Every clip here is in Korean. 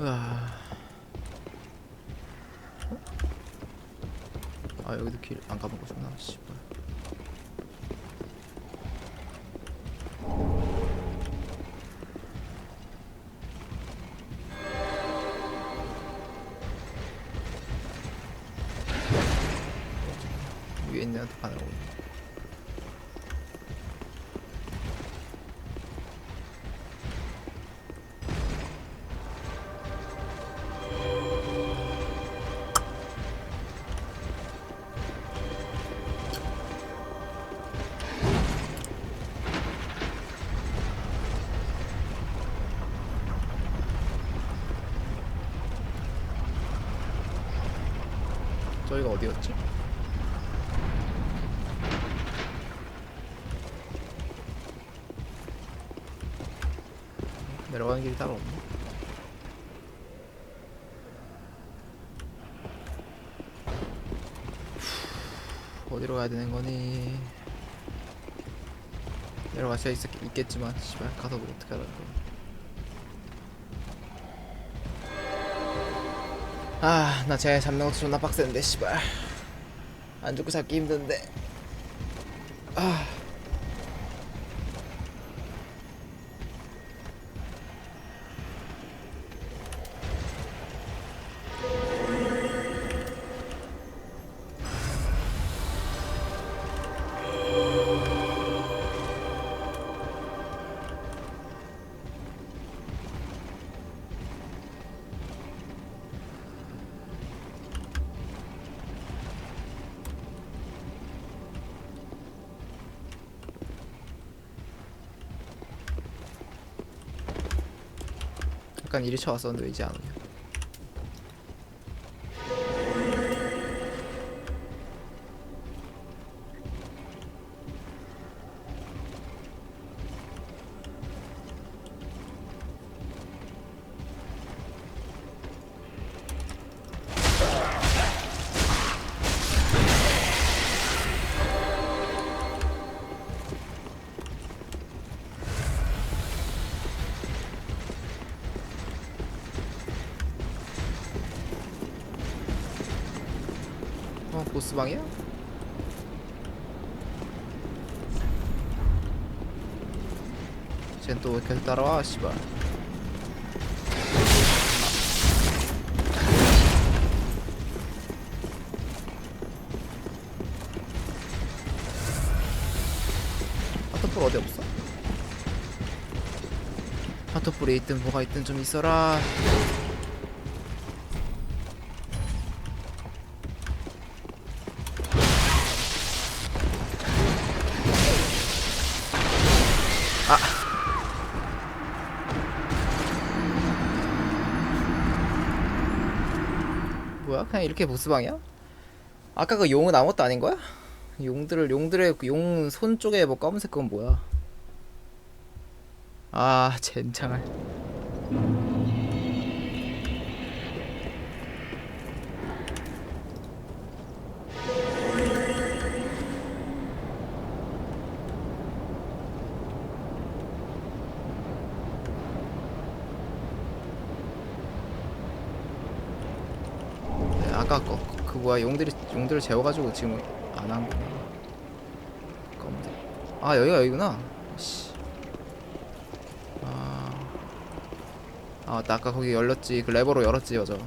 아 여기도 길 안 가본 거구나. 씨발. 저희가 어디였지? 내려가는 길이 따로 없네. 후, 어디로 가야 되는 거니? 내려갈 수 있, 있겠지만, 씨발 가서 뭐 어떻게 하라는 거야? 아, 나 쟤 잡는 것도 존나 빡센데, 씨발. 안 죽고 잡기 힘든데. 아. 약간 이리 쳐왔었는데 왜 이제 안 오냐? 보스방이야? 쟨또 계속 따라와 씨발 하트풀 어디 없어? 하트풀에 있든 뭐가 있든 좀 있어라 뭐야? 그냥 이렇게 보스방이야? 아까 그 용은 아무것도 아닌 거야? 용들을 용들의 그용손 쪽에 뭐 검은색 그건 뭐야? 아 젠장할 네, 아까 거, 그 뭐야 용들이 용들을 재워가지고 지금 안 한 거야. 검은색. 아 여기가 여기구나. 씨. 아. 아 맞다 아까 거기 열렸지 그 레버로 열었지 맞아.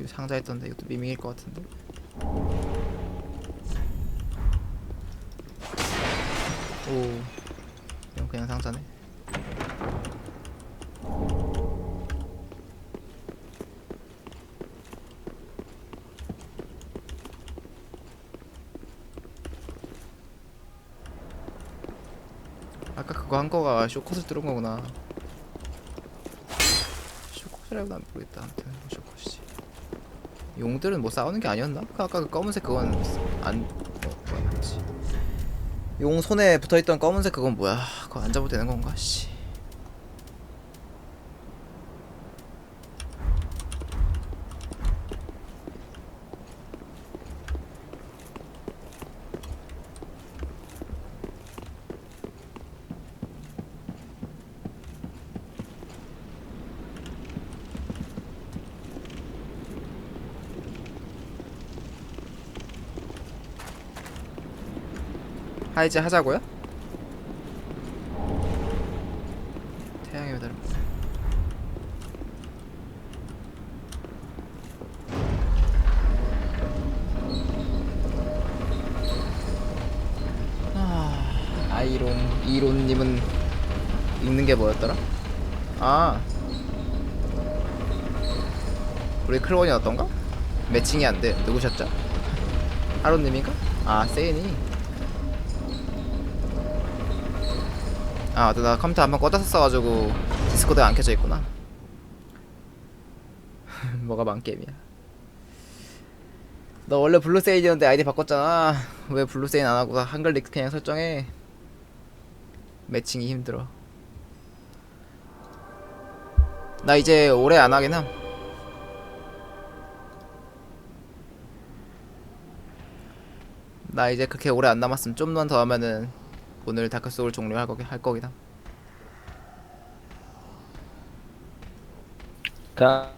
여기 상자 있던데 이것도 미밍일 것 같은데. 오 이건 그냥 상자네. 아까 그거 한 거가 쇼컷을 뚫은 거구나. 쇼컷이라고 난 모르겠다. 아무튼 쇼컷이지. 용들은 뭐 싸우는 게 아니었나? 그 아까 그 검은색 그건 안... 어 뭐지? 용 손에 붙어있던 검은색 그건 뭐야? 그거 안 잡아도 되는 건가? 씨 하이즈 하자고요? 태양의 배달 아, 아이론 이론님은 읽는 게 뭐였더라? 아 우리 클론이 어떤가? 매칭이 안 돼. 누구셨죠? 하론님인가? 아 세인이 아, 맞다. 나 컴퓨터 한번 꺼다 썼어가지고 디스코드가 안 켜져 있구나. 뭐가 망게임이야. 너 원래 블루세인이었는데 아이디 바꿨잖아. 왜 블루세인 안 하고 한글 릭 그냥 설정해? 매칭이 힘들어. 나 이제 오래 안 하긴 함. 나 이제 그렇게 오래 안 남았음. 좀만 더 하면은 오늘 다크 소울 종료할 거긴 할 함. 자,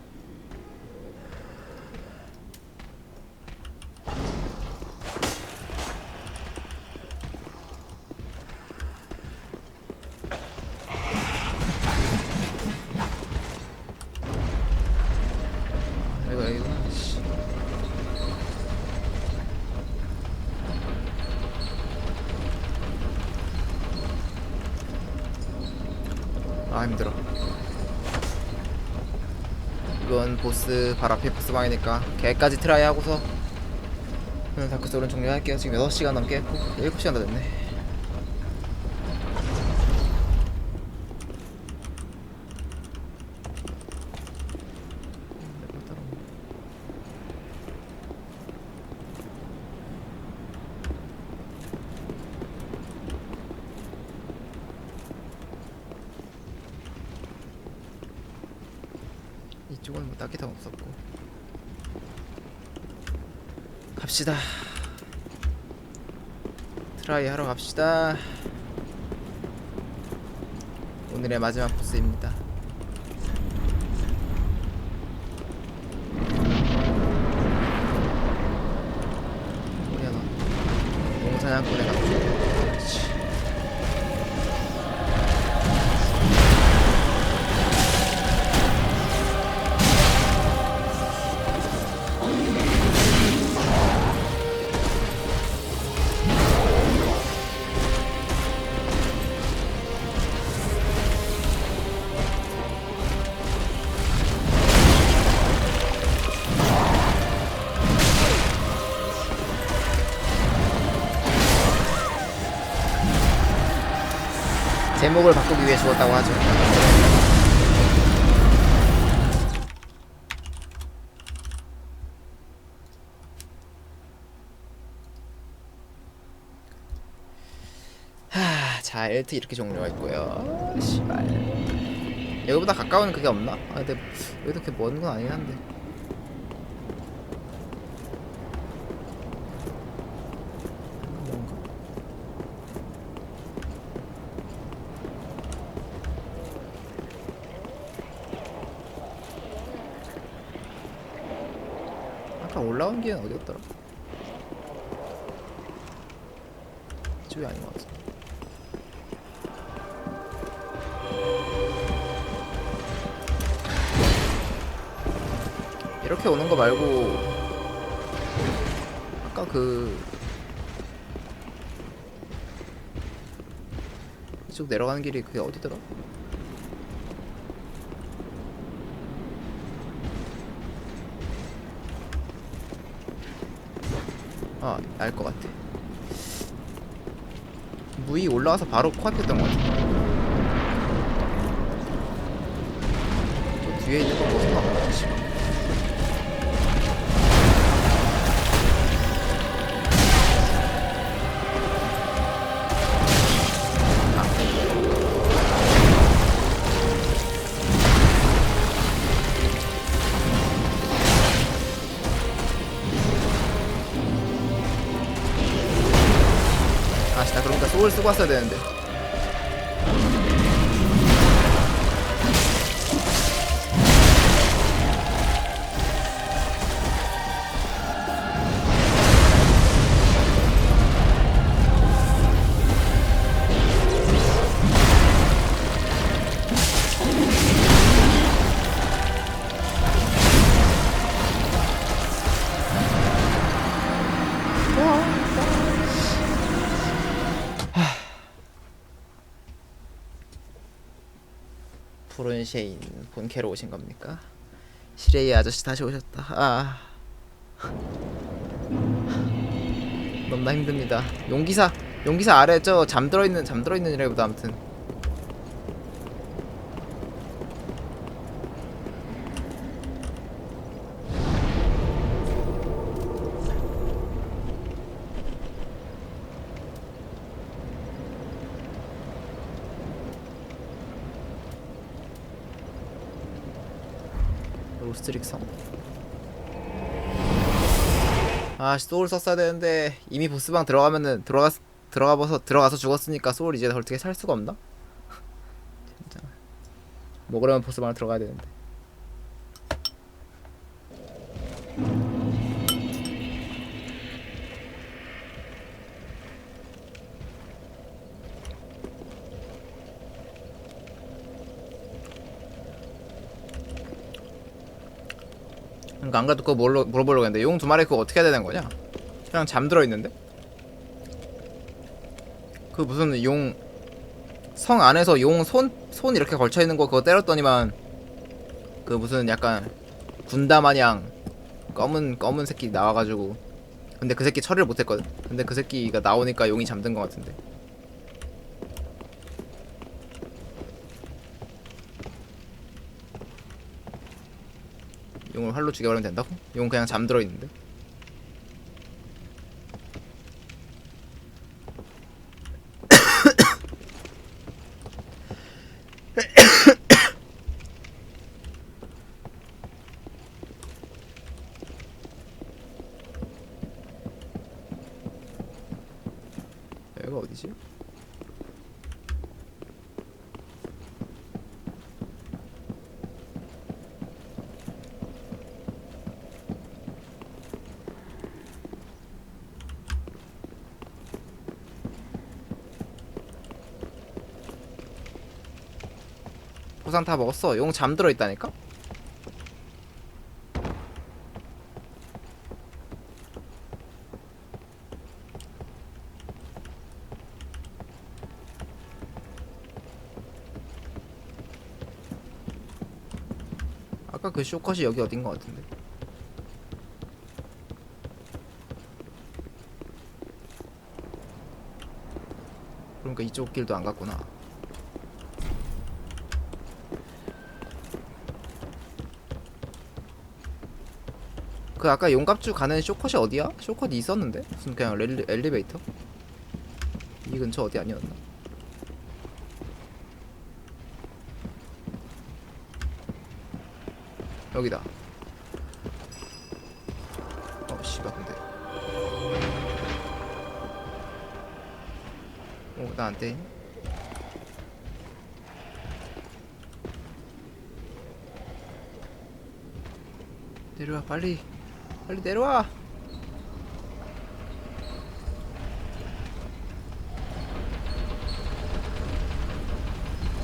보스 바로 앞에 보스 방이니까 걔까지 트라이 하고서 오늘 다크 소울은 종료할게요. 지금 6시간 넘게 했고 7시간 다 됐네. 이쪽은 뭐 딱히 더 없었고 갑시다. 트라이 하러 갑시다. 오늘의 마지막 보스입니다. 뭐야 너 용사냥꾼에 제목을 바꾸기 위해 죽었다고 하죠. 하, 자, 엘트 이렇게 종류가 있고요. 씨발. 여기보다 가까운 그게 없나? 아, 근데 여기도 그렇게 먼 건 아니긴 한데. 뭔가? 아까 올라온 길은 어디였더라? 이쪽이 아닌 것 같아. 이렇게 오는 거 말고 아까 그 이쪽 내려가는 길이 그게 어디더라? 아, 알 것 같아. 무이 올라와서 바로 코앞에 있던 것 같아. 저 뒤에 있는 건 무슨 막 소울 쓰고 왔어야 되는데 푸른 쉐인 본캐로 오신 겁니까? 시레이 아저씨 다시 오셨다. 아 너무나 힘듭니다. 용기사 용기사 아래 저 잠들어 있는 잠들어 있는 이래보다 아무튼 스트릭성 아씨 소울 썼어야 되는데 이미 보스방 들어가면은 들어가 들어가서 들어가서 죽었으니까 소울 이제 어떻게 살 수가 없나? 진짜. 먹으려면 보스방 들어가야 되는데 그러니까 안 그래도 그거 물어, 물어보려고 했는데 용 두 마리 그거 어떻게 해야 되는 거냐? 그냥 잠들어 있는데? 그 무슨 용 성 안에서 용손손 이렇게 걸쳐 있는 거 그거 때렸더니만 그 무슨 약간 군다 마냥 검은 검은 새끼 나와가지고 근데 그 새끼 처리를 못했거든. 근데 그 새끼가 나오니까 용이 잠든 것 같은데. 용을 활로 죽여버리면 된다고? 용 그냥 잠들어 있는데. 여기가 어디지? 보상 다 먹었어. 용 잠들어 있다니까? 아까 그 쇼컷이 여기 어딘 것 같은데. 그러니까 이쪽 길도 안 갔구나. 그 아까 용갑주 가는 쇼컷이 어디야? 쇼컷이 있었는데? 무슨 그냥 렐리, 엘리베이터? 이 근처 어디 아니었나? 여기다. 어 씨발 근데. 어나안 때리네. 내려와 빨리 빨리 내려와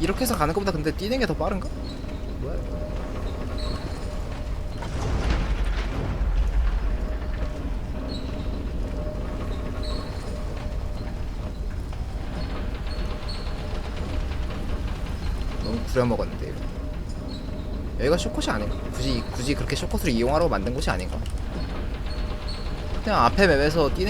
이렇게 해서 가는 것보다 근데 뛰는 게 더 빠른가? 뭐야? 너무 구려먹었는데 이거. 여기가 쇼컷이 아닌가? 굳이 굳이 그렇게 쇼컷을 이용하라고 만든 곳이 아닌가? 그냥 앞에 맵에서 뛰는 게